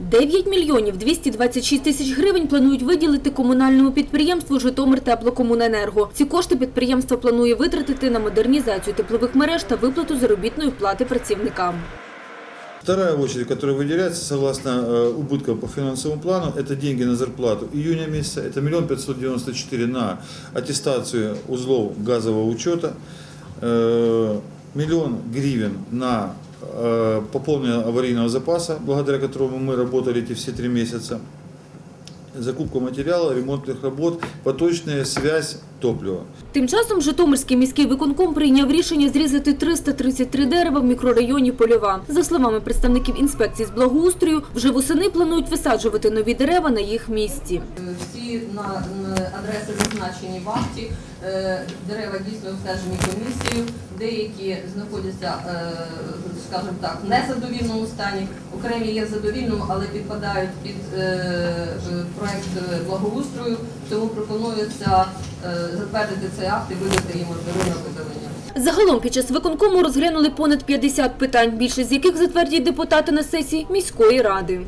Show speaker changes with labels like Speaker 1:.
Speaker 1: 9 мільйонів 226 тисяч гривень планують виділити комунальному підприємству «Житомир Теплокомуненерго». Ці кошти підприємство планує витратити на модернізацію теплових мереж та виплату заробітної плати працівникам.
Speaker 2: Вторая очередь, которая выделяется согласно э, убыткам по финансовому плану, это деньги на зарплату июня месяца, это миллион пятьсот девяносто четыре на аттестацию узлов газового учета, э, миллион гривен на э, пополнение аварийного запаса, благодаря которому мы работали эти все три месяца, закупка материала, ремонтных работ, поточная связь топлива.
Speaker 1: Тим часом Житомирський міський виконком прийняв рішення зрізати 333 дерева в мікрорайоні Польова. За словами представників інспекції з благоустрою, вже восени планують висаджувати нові дерева на їх місці.
Speaker 3: Всі на адреси зазначені в акті. Е, Дерева дійсно обстежені комісією. Деякі знаходяться, е, скажімо так, в незадовільному стані. Окремі є в задовільному, але підпадають під е, е, проект е, благоустрою. Тому пропонується е, затвердити цей акт і видати їм ордери на видалення.
Speaker 1: Загалом під час виконкому розглянули понад 50 питань, більшість з яких затвердять депутати на сесії міської ради.